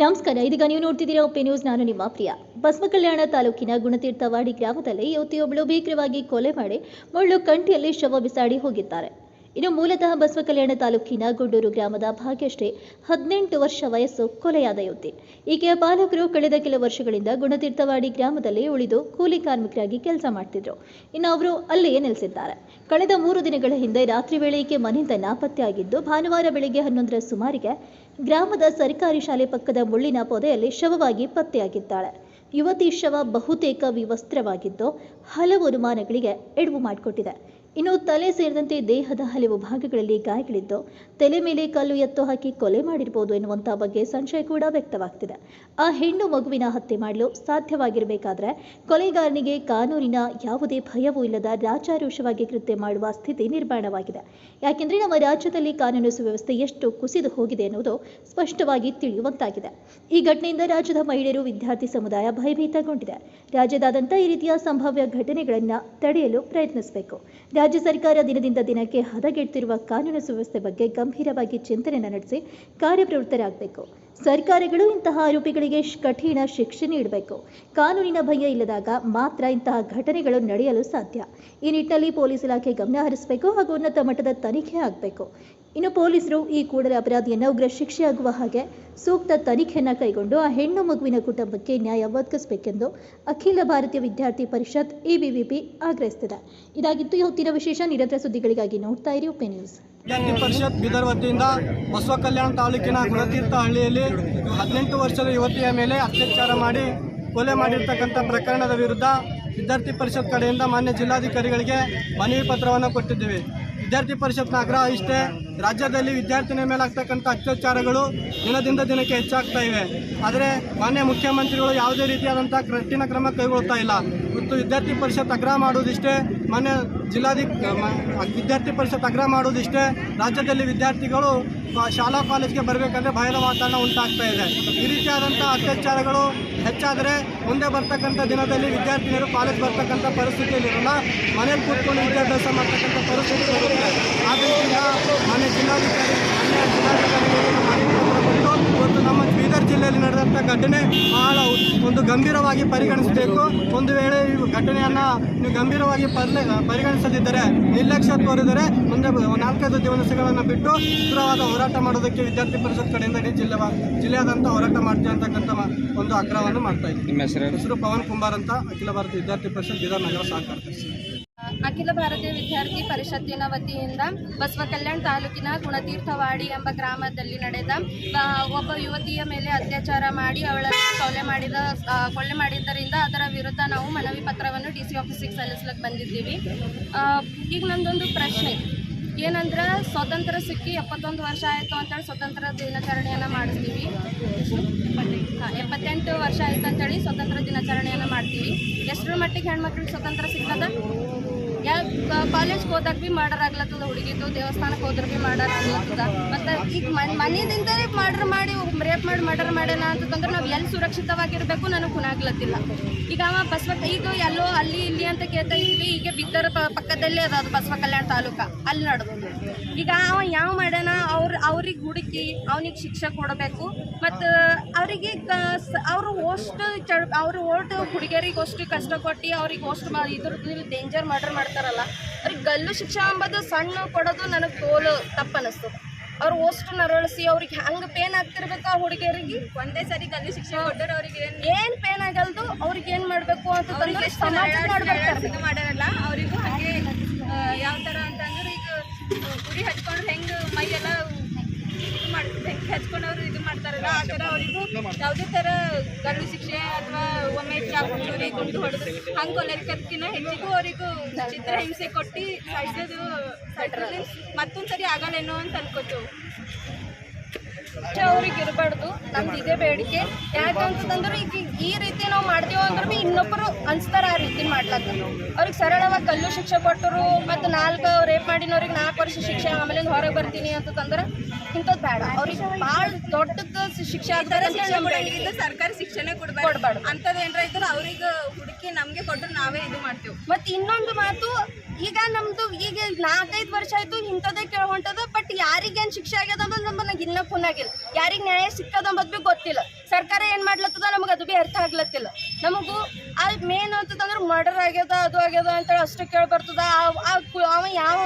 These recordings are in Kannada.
ನಮಸ್ಕಾರ. ಇದೀಗ ನೀವು ನೋಡ್ತಿದ್ದೀರಾ ಒಪ್ಪೆ ನ್ಯೂಸ್. ನಾನು ನಿಮ್ಮ ಪ್ರಿಯ. ಬಸವಕಲ್ಯಾಣ ತಾಲೂಕಿನ ಗುಣತೀರ್ಥವಾಡಿ ಗ್ರಾಮದಲ್ಲಿ ಯುವತಿಯೊಬ್ಬಳು ಭೀಕರವಾಗಿ ಕೊಲೆ ಮಾಡಿ ಮುಳ್ಳು ಕಂಟಿಯಲ್ಲಿ ಶವ ಬಿಸಾಡಿ ಹೋಗಿದ್ದಾರೆ. ಇನ್ನು ಮೂಲತಃ ಬಸವ ಕಲ್ಯಾಣ ತಾಲೂಕಿನ ಗುಡ್ಡೂರು ಗ್ರಾಮದ ಭಾಗ್ಯಶ್ರೀ ಹದಿನೆಂಟು ವರ್ಷ ವಯಸ್ಸು ಕೊಲೆಯಾದ ಯುವತಿ. ಈಕೆಯ ಪಾಲಕರು ಕಳೆದ ಕೆಲ ವರ್ಷಗಳಿಂದ ಗುಣತೀರ್ಥವಾಡಿ ಗ್ರಾಮದಲ್ಲಿ ಉಳಿದು ಕೂಲಿ ಕಾರ್ಮಿಕರಾಗಿ ಕೆಲಸ ಮಾಡ್ತಿದ್ರು. ಇನ್ನು ಅವರು ಅಲ್ಲಿಯೇ ನೆಲೆಸಿದ್ದಾರೆ. ಕಳೆದ ಮೂರು ದಿನಗಳ ಹಿಂದೆ ರಾತ್ರಿ ವೇಳೆಗೆ ಮನೆಯಿಂದ ನಾಪತ್ತೆಯಾಗಿದ್ದು ಭಾನುವಾರ ಬೆಳಗ್ಗೆ ಹನ್ನೊಂದರ ಸುಮಾರಿಗೆ ಗ್ರಾಮದ ಸರ್ಕಾರಿ ಶಾಲೆ ಪಕ್ಕದ ಮುಳ್ಳಿನ ಪೊದೆಯಲ್ಲಿ ಶವವಾಗಿ ಪತ್ತೆಯಾಗಿದ್ದಾಳೆ. ಯುವತಿ ಶವ ಬಹುತೇಕ ವಿವಸ್ತ್ರವಾಗಿದ್ದು ಹಲವು ಅನುಮಾನಗಳಿಗೆ ಎಡವು ಮಾಡಿಕೊಟ್ಟಿದೆ. ಇನ್ನು ತಲೆ ಸೇರಿದಂತೆ ದೇಹದ ಹಲವು ಭಾಗಗಳಲ್ಲಿ ಗಾಯಗಳಿದ್ದು ತಲೆ ಮೇಲೆ ಕಲ್ಲು ಎತ್ತು ಹಾಕಿ ಕೊಲೆ ಮಾಡಿರಬಹುದು ಎನ್ನುವಂತಹ ಬಗ್ಗೆ ಸಂಶಯ ಕೂಡ ವ್ಯಕ್ತವಾಗ್ತಿದೆ. ಆ ಹೆಣ್ಣು ಮಗುವಿನ ಹತ್ಯೆ ಮಾಡಲು ಸಾಧ್ಯವಾಗಿರಬೇಕಾದ್ರೆ ಕೊಲೆಗಾರನಿಗೆ ಕಾನೂನಿನ ಯಾವುದೇ ಭಯವೂ ಇಲ್ಲದ ರಾಜಾರೋಷವಾಗಿ ಕೃತ್ಯ ಮಾಡುವ ಸ್ಥಿತಿ ನಿರ್ಮಾಣವಾಗಿದೆ. ಯಾಕೆಂದ್ರೆ ನಮ್ಮ ರಾಜ್ಯದಲ್ಲಿ ಕಾನೂನು ಸುವ್ಯವಸ್ಥೆ ಎಷ್ಟು ಕುಸಿದು ಹೋಗಿದೆ ಎನ್ನುವುದು ಸ್ಪಷ್ಟವಾಗಿ ತಿಳಿಯುವಂತಾಗಿದೆ. ಈ ಘಟನೆಯಿಂದ ರಾಜ್ಯದ ಮಹಿಳೆಯರು ವಿದ್ಯಾರ್ಥಿ ಸಮುದಾಯ ಭಯಭೀತಗೊಂಡಿದೆ. ರಾಜ್ಯದಾದ್ಯಂತ ಈ ರೀತಿಯ ಸಂಭಾವ್ಯ ಘಟನೆಗಳನ್ನು ತಡೆಯಲು ಪ್ರಯತ್ನಿಸಬೇಕು. ರಾಜ್ಯ ಸರ್ಕಾರ ದಿನದಿಂದ ದಿನಕ್ಕೆ ಹದಗೆಡ್ತಿರುವ ಕಾನೂನು ಸುವ್ಯವಸ್ಥೆ ಬಗ್ಗೆ ಗಂಭೀರವಾಗಿ ಚಿಂತನೆ ನಡೆಸಿ ಕಾರ್ಯಪ್ರವೃತ್ತರಾಗಬೇಕು. ಸರ್ಕಾರಗಳು ಇಂತಹ ಆರೋಪಿಗಳಿಗೆ ಕಠಿಣ ಶಿಕ್ಷೆ ನೀಡಬೇಕು. ಕಾನೂನಿನ ಭಯ ಇಲ್ಲದಾಗ ಮಾತ್ರ ಇಂತಹ ಘಟನೆಗಳು ನಡೆಯಲು ಸಾಧ್ಯ. ಈ ನಿಟ್ಟಿನಲ್ಲಿ ಪೊಲೀಸ್ ಇಲಾಖೆ ಗಮನ ಹರಿಸಬೇಕು ಹಾಗೂ ಉನ್ನತ ಮಟ್ಟದ ತನಿಖೆ ಆಗಬೇಕು. ಇನ್ನು ಪೊಲೀಸರು ಈ ಕೂಡಲೇ ಅಪರಾಧಿಯನ್ನು ಉಗ್ರ ಶಿಕ್ಷೆಯಾಗುವ ಹಾಗೆ ಸೂಕ್ತ ತನಿಖೆಯನ್ನು ಕೈಗೊಂಡು ಆ ಹೆಣ್ಣು ಮಗುವಿನ ಕುಟುಂಬಕ್ಕೆ ನ್ಯಾಯ ಒದಗಿಸಬೇಕೆಂದು ಅಖಿಲ ಭಾರತೀಯ ವಿದ್ಯಾರ್ಥಿ ಪರಿಷತ್ ಎಬಿವಿಪಿ ಆಗ್ರಹಿಸಿದೆ. ಇದಾಗಿತ್ತು ಇವತ್ತಿನ ವಿಶೇಷ. ನಿರಂತರ ಸುದ್ದಿಗಳಿಗಾಗಿ ನೋಡ್ತಾ ಇರಿ ಉಪೆ ನ್ಯೂಸ್. ವಿದ್ಯಾರ್ಥಿ ಪರಿಷತ್ ಬೀದರ್ ವತಿಯಿಂದ ಬಸವ ಕಲ್ಯಾಣ ತಾಲೂಕಿನ ಗುಣತೀರ್ಥ ಹಳ್ಳಿಯಲ್ಲಿ ಹದಿನೆಂಟು ವರ್ಷದ ಯುವತಿಯ ಮೇಲೆ ಅತ್ಯಾಚಾರ ಮಾಡಿ ಕೊಲೆ ಮಾಡಿರ್ತಕ್ಕಂಥ ಪ್ರಕರಣದ ವಿರುದ್ಧ ವಿದ್ಯಾರ್ಥಿ ಪರಿಷತ್ ಕಡೆಯಿಂದ ಮಾನ್ಯ ಜಿಲ್ಲಾಧಿಕಾರಿಗಳಿಗೆ ಮನವಿ ಪತ್ರವನ್ನು ಕೊಟ್ಟಿದ್ದೇವೆ. ವಿದ್ಯಾರ್ಥಿ ಪರಿಷತ್ನ ಆಗ್ರಹ ಇಷ್ಟೇ ರಾಜ್ಯದಲ್ಲಿ ವಿದ್ಯಾರ್ಥಿನಿಯ ಮೇಲೆ ಆಗ್ತಕ್ಕಂಥ ಅತ್ಯಾಚಾರಗಳು ದಿನದಿಂದ ದಿನಕ್ಕೆ ಹೆಚ್ಚಾಗ್ತಾ ಇವೆ. ಆದರೆ ಮಾನ್ಯ ಮುಖ್ಯಮಂತ್ರಿಗಳು ಯಾವುದೇ ರೀತಿಯಾದಂಥ ಕಠಿಣ ಕ್ರಮ ಕೈಗೊಳ್ತಾ ಇಲ್ಲ. ಮತ್ತು ವಿದ್ಯಾರ್ಥಿ ಪರಿಷತ್ ಆಗ್ರಹ ಮಾಡುವುದಿಷ್ಟೇ ಮಾನ್ಯ ಜಿಲ್ಲಾಧಿ ಮ- ವಿದ್ಯಾರ್ಥಿ ಪರಿಷತ್ ಆಗ್ರಹ ಮಾಡುವುದಿಷ್ಟೇ. ರಾಜ್ಯದಲ್ಲಿ ವಿದ್ಯಾರ್ಥಿಗಳು ಶಾಲಾ ಕಾಲೇಜ್ಗೆ ಬರಬೇಕಂದ್ರೆ ಭಯದ ವಾತಾವರಣ ಉಂಟಾಗ್ತಾ ಇದೆ. ಈ ರೀತಿಯಾದಂಥ ಅತ್ಯಾಚಾರಗಳು ಹೆಚ್ಚಾದರೆ ಮುಂದೆ ಬರ್ತಕ್ಕಂಥ ದಿನದಲ್ಲಿ ವಿದ್ಯಾರ್ಥಿನಿಯರು ಕಾಲೇಜ್ ಬರ್ತಕ್ಕಂಥ ಪರಿಸ್ಥಿತಿಯಲ್ಲಿ ಇರಲ್ಲ. ಮನೇಲಿ ಕೂತ್ಕೊಂಡು ವಿದ್ಯಾಭ್ಯಾಸ ಮಾಡ್ತಕ್ಕಂಥ ಪರಿಸ್ಥಿತಿ ಬರುತ್ತೆ ಆದ್ದರಿಂದ ಮಾನ್ಯ ಜಿಲ್ಲಾಧಿಕಾರಿ ಮಾನ್ಯ ಜಿಲ್ಲಾಧಿಕಾರಿಗಳಿಗೆ ಮಾನ್ಯ ಪತ್ರ ಕೊಟ್ಟು ಇವತ್ತು ನಮ್ಮ ಬೀದರ್ ಜಿಲ್ಲೆಯಲ್ಲಿ ನಡೆದಂಥ ಘಟನೆ ಬಹಳ ಒಂದು ಗಂಭೀರವಾಗಿ ಪರಿಗಣಿಸಬೇಕು. ಒಂದು ವೇಳೆ ಈ ಘಟನೆಯನ್ನು ನೀವು ಗಂಭೀರವಾಗಿ ಪರ್ಲೆ ಪರಿಗಣಿಸದಿದ್ದರೆ ನಿರ್ಲಕ್ಷ್ಯ ತೋರಿದರೆ ಮುಂದೆ ನಾಲ್ಕೈದು ದಿವಸಗಳನ್ನು ಬಿಟ್ಟು ಉಗ್ರವಾದ ಹೋರಾಟ ಮಾಡೋದಕ್ಕೆ ವಿದ್ಯಾರ್ಥಿ ಪರಿಷತ್ ಕಡೆಯಿಂದ ಜಿಲ್ಲೆ ಜಿಲ್ಲೆಯಾದಂಥ ಹೋರಾಟ ಮಾಡ್ತೀವಿ ಅಂತಕ್ಕಂಥ ಒಂದು ಆಗ್ರಹವನ್ನು ಮಾಡ್ತಾ ಇದ್ದೀವಿ ನಿಮ್ಮ ಹೆಸರು ಹೆಸರು ಪವನ್ ಕುಮಾರ್ ಅಂತ ಅಖಿಲ ಭಾರತ ವಿದ್ಯಾರ್ಥಿ ಪರಿಷತ್ ಬೀದರ್ ನಗರ ಸಹಕಾರ ಅಖಿಲ ಭಾರತೀಯ ವಿದ್ಯಾರ್ಥಿ ಪರಿಷತ್ತಿನ ವತಿಯಿಂದ ಬಸವ ಕಲ್ಯಾಣ ತಾಲೂಕಿನ ಗುಣತೀರ್ಥವಾಡಿ ಎಂಬ ಗ್ರಾಮದಲ್ಲಿ ನಡೆದ ಒಬ್ಬ ಯುವತಿಯ ಮೇಲೆ ಅತ್ಯಾಚಾರ ಮಾಡಿ ಅವಳನ್ನು ಕೊಲೆ ಮಾಡಿದ ಕೊಲೆ ಮಾಡಿದ್ದರಿಂದ ಅದರ ವಿರುದ್ಧ ನಾವು ಮನವಿ ಪತ್ರವನ್ನು ಡಿ ಸಿ ಆಫೀಸಿಗೆ ಸಲ್ಲಿಸ್ಲಿಕ್ಕೆ ಬಂದಿದ್ದೀವಿ. ಈಗ ನಂದೊಂದು ಪ್ರಶ್ನೆ. ಏನಂದ್ರೆ ಸ್ವಾತಂತ್ರ್ಯ ಸಿಕ್ಕಿ ಎಪ್ಪತ್ತೊಂದು ವರ್ಷ ಆಯಿತು ಅಂತೇಳಿ ಸ್ವತಂತ್ರ ದಿನಾಚರಣೆಯನ್ನು ಮಾಡಿಸ್ತೀವಿ. ಹಾಂ, ಎಪ್ಪತ್ತೆಂಟು ವರ್ಷ ಆಯ್ತು ಅಂತೇಳಿ ಸ್ವತಂತ್ರ ದಿನಾಚರಣೆಯನ್ನು ಮಾಡ್ತೀವಿ. ಎಷ್ಟರ ಮಟ್ಟಿಗೆ ಹೆಣ್ಮಕ್ಳಿಗೆ ಸ್ವತಂತ್ರ ಸಿಗ್ತದ? ಯಾ ಕಾಲೇಜ್ಗೆ ಹೋದಾಗ ಭೀ ಮರ್ಡರ್ ಆಗ್ಲತ್ತದ ಹುಡುಗಿದು ದೇವಸ್ಥಾನಕ್ಕೆ ಹೋದ್ರೆ ಭೀ ಮರ್ಡರ್ ಆಗ್ಲತ್ತದ ಮತ್ತು ಈಗ ಮನೆಯಿಂದ ಮನೆಯಿಂದಲೇ ಮರ್ಡರ್ ಮಾಡಿ, ರೇಪ್ ಮಾಡಿ, ಮರ್ಡರ್ ಮಾಡ್ಯಾನ ಅಂತಂದ್ರೆ ನಾವು ಎಲ್ಲಿ ಸುರಕ್ಷಿತವಾಗಿರಬೇಕು ನನಗೆ ಕುನಾಗ್ಲತ್ತಿಲ್ಲ ಈಗ ಅವ ಬಸವ ಈಗ ಎಲ್ಲೋ ಅಲ್ಲಿ ಇಲ್ಲಿ ಅಂತ ಕೇಳ್ತಾ ಇದ್ವಿ, ಈಗ ಬಿದ್ದರ ಪಕ್ಕದಲ್ಲೇ ಅದ ಅದು ಬಸವ ಕಲ್ಯಾಣ ತಾಲೂಕ, ಅಲ್ಲಿ ನಡೆದು ಈಗ ಅವ ಯಾವ ಮಾಡ್ಯಾನ, ಅವ್ರ, ಅವ್ರಿಗೆ ಹುಡುಕಿ, ಅವನಿಗೆ ಶಿಕ್ಷೆ ಕೊಡಬೇಕು, ಮತ್ತು ಅವರಿಗೆ ಅವರು ಅಷ್ಟು ಚ ಅವರು ಓಟ್ ಹುಡುಗಿಯರಿಗೆ ಅಷ್ಟು ಕಷ್ಟ ಕೊಟ್ಟು, ಅವ್ರಿಗೆ ಅಷ್ಟು ಇದ್ರದ್ದು ಡೇಂಜರ್ ಮರ್ಡರ್ ಮಾಡ್ತಾರಲ್ಲ ಅವ್ರಿಗೆ ಗಲ್ಲು ಶಿಕ್ಷೆ ಅಂಬೋದು ಸಣ್ಣ ಕೊಡೋದು ನನಗೆ ತೋಲು ತಪ್ಪನಿಸ್ತು. ಅವ್ರು ಅಷ್ಟು ನರಳಿಸಿ ಅವ್ರಿಗೆ ಹಂಗೆ ಪೇನ್ ಆಗ್ತಿರ್ಬೇಕು ಆ ಹುಡುಗಿಯರಿಗೆ? ಒಂದೇ ಸರಿ ಗಲ್ಲು ಶಿಕ್ಷೆ ಕೊಟ್ಟರೆ ಅವ್ರಿಗೆ ಏನು ಪೇನ್ ಆಗಲ್ದು? ಅವ್ರಿಗೆ ಏನು ಮಾಡಬೇಕು ಅಂತ ಮಾಡ್ಯಾರಲ್ಲ ಅವರಿಗೂ ಹಾಗೆ ಯಾವ ಥರ ಅಂತಂದ್ರೆ ಈಗ ಗುಡಿ ಹಚ್ಕೊಂಡ್ರೆ ಹೆಂಗೆ ಮೈಯೆಲ್ಲ ಇದು ಮಾಡಿ ಬೆಂಕಿ ಹಚ್ಕೊಂಡು ಅವರು ಇದು ಥರ ಅವರಿಗೂ ಯಾವುದೇ ಥರ ಗಲ್ಲು ಶಿಕ್ಷೆ ಅಥವಾ ಒಮ್ಮೆ ಚಾಕುರಿ ಗುಂಡು ಹೊಡೆದು ಹಂಗೆ ಕೊಲೆರ್ಕದ್ಕಿನ್ನ ಹೆಚ್ಚಿಗೂ ಅವರಿಗೂ ಚಿತ್ರಹಿಂಸೆ ಕೊಟ್ಟು ಸಾಯಿಸೋದು ಮತ್ತೊಂದು ಸರಿ ಆಗಲ್ಲೇನೋ ಅಂತ ಅನ್ಕೋತೀವಿ. ಅವ್ರಿಗೆ ಇರಬಾರ್ದು. ನಮ್ದು ಇದೇ ಬೇಡಿಕೆ. ಯಾಕಂತಂದ್ರೆ ಈಗ ಈ ರೀತಿ ನಾವು ಮಾಡ್ತೀವಿ ಅಂದ್ರೆ ಇನ್ನೊಬ್ಬರು ಅನ್ಸ್ತಾರ ಆ ರೀತಿ ಮಾಡ್ಲಾಕ ಅವ್ರಿಗೆ ಸರಳವಾಗಿ ಕಲ್ಲು ಶಿಕ್ಷೆ ಕೊಟ್ಟರು ಮತ್ತು ನಾಲ್ಕು ರೇಪ್ ಮಾಡಿನವ್ರಿಗೆ ನಾಲ್ಕು ವರ್ಷ ಶಿಕ್ಷೆ ಆಮೇಲೆ ಹೊರಗೆ ಬರ್ತೀನಿ ಅಂತಂದ್ರೆ ಇಂಥದ್ದು ಬೇಡ. ಅವ್ರಿಗೆ ಭಾಳ ದೊಡ್ಡದ ಶಿಕ್ಷೆ ಆಗ್ತಾರೆ ಸರ್ಕಾರಿ ಶಿಕ್ಷಣ ಕೊಡ್ಬಾರ್ದು. ಅಂತದ್ದು ಅಂಥದ್ದು ಏನಾರ ಇದ್ರೆ ಅವ್ರಿಗೆ ಹುಡುಕಿ ನಮಗೆ ಕೊಟ್ಟರು ನಾವೇ ಇದು ಮಾಡ್ತೀವಿ. ಮತ್ತು ಇನ್ನೊಂದು ಮಾತು ಈಗ ನಮ್ದು ಈಗ ನಾಲ್ಕೈದು ವರ್ಷ ಆಯ್ತು ಇಂಥದ್ದೇ ಕೇಳ ಹೊಂಟದ ಬಟ್ ಯಾರಿಗೇನು ಶಿಕ್ಷೆ ಆಗ್ಯದ ಅನ್ನೋದು ನಮಗೆ ಇನ್ನೂ ಆಗಿಲ್ಲ. ಯಾರಿಗೆ ನ್ಯಾಯ ಸಿಕ್ಕದ ಅಂಬದ್ ಭೀ ಗೊತ್ತಿಲ್ಲ. ಸರ್ಕಾರ ಏನು ಮಾಡ್ಲತ್ತದ ನಮಗೆ ಅದು ಬಿ ಅರ್ಥ ಆಗ್ಲತ್ತಿಲ್ಲ. ನಮಗೂ ಅದು ಮೇನ್ ಅಂತಂದ್ರೆ ಮರ್ಡರ್ ಆಗ್ಯದ, ಅದು ಆಗ್ಯದ ಅಂತೇಳಿ ಅಷ್ಟು ಕೇಳಿ ಬರ್ತದ. ಅವ ಯಾವ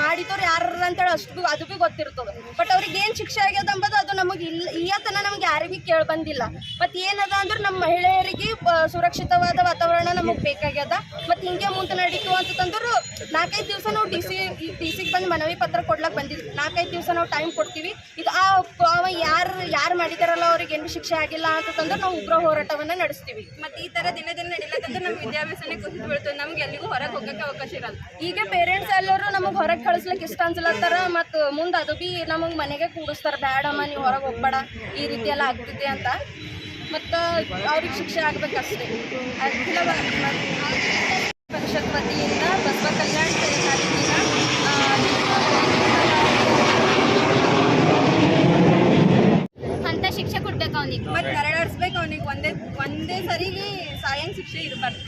ಮಾಡಿದವ್ರು ಯಾರು ಅಂತೇಳಿ ಅಷ್ಟು ಅದು ಬಿ ಗೊತ್ತಿರ್ತದ. ಬಟ್ ಅವ್ರಿಗೆ ಏನ್ ಶಿಕ್ಷೆ ಆಗ್ಯದ ಅಂಬದು ಅದು ನಮಗೆ ಇಲ್ಲ ಈಯತನ ನಮ್ಗೆ ಯಾರಿಗೂ ಕೇಳಿ ಬಂದಿಲ್ಲ. ಮತ್ತೆ ಏನದ ಅಂದ್ರೆ ನಮ್ಮ ಮಹಿಳೆಯರಿಗೆ ಸುರಕ್ಷಿತವಾದ ವಾತಾವರಣ ನಮಗೆ ಬೇಕಾಗ್ಯದ. ಮತ್ತೆ ಹಿಂಗೆ ಮುಂದೆ ನಡೀತು ಅಂತಂದ್ರೆ ನಾಲ್ಕೈದು ದಿವಸ ನಾವು ಡಿ ಸಿ ಡಿ ಸಿಗೆ ಬಂದು ಮನವಿ ಪತ್ರ ಕೊಡ್ಲಕ್ ಬಂದಿದ್ವಿ. ನಾಲ್ಕೈದು ದಿವಸ ನಾವು ಟೈಮ್ ಕೊಡ್ತೀವಿ. ಇದು ಆ ಅವ ಯಾರು ಯಾರು ಮಾಡಿದಾರಲ್ಲ ಅವ್ರಿಗೆ ಏನು ಶಿಕ್ಷೆ ಆಗಿಲ್ಲ ಅಂತಂದ್ರೆ ನಾವು ಉಗ್ರ ಹೋರಾಟವನ್ನ ನಡೆಸ್ತೀವಿ. ಮತ್ತೆ ಈ ತರ ದಿನ ದಿನ ನಡೀಲತ್ತಂದ್ರೆ ನಮ್ಮ ವಿದ್ಯಾಭ್ಯಾಸನೇ ಕುಸಿದು ಬೀಳ್ತದೆ ನಮ್ಗೆ ಎಲ್ಲಿಗೂ ಹೊರಗೆ ಹೋಗಕ್ಕೆ ಅವಕಾಶ ಇರಲ್ಲ. ಈಗ ಪೇರೆಂಟ್ಸ್ ಎಲ್ಲರೂ ನಮಗೆ ಹೊರಗೆ ಕಳಿಸ್ಲಿಕ್ಕೆ ಇಷ್ಟ ಅನ್ಸಲತ್ತಾರ? ಮತ್ತು ಮುಂದೆ ಅದು ಬಿ ನಮಗೆ ಮನೆಗೆ ಕೂಡಿಸ್ತಾರೆ ಬೇಡಮ್ಮ ನೀವು ಹೊರಗೆ ಹೋಗ್ಬೇಡ ಈ ರೀತಿ ಎಲ್ಲ ಆಗ್ತಿದೆ ಅಂತ. ಮತ್ತು ಅವ್ರಿಗೆ ಶಿಕ್ಷೆ ಆಗ್ಬೇಕಷ್ಟೇ. ಅಖಿಲ ಪರಿಷತ್ ವತಿಯಿಂದ ಬಸವ ಕಲ್ಯಾಣ ಅಂತ ಶಿಕ್ಷೆ ಕೊಡ್ಬೇಕು ಅವನಿಗೆ. ಮತ್ತೆ ನೆರಳಾಡಿಸ್ಬೇಕು ಅವನಿಗೆ. ಒಂದೇ ಒಂದೇ ಸರಿಗೆ ಸಾಯಂಗ್ ಶಿಕ್ಷೆ ಇರಬಾರ್ದು.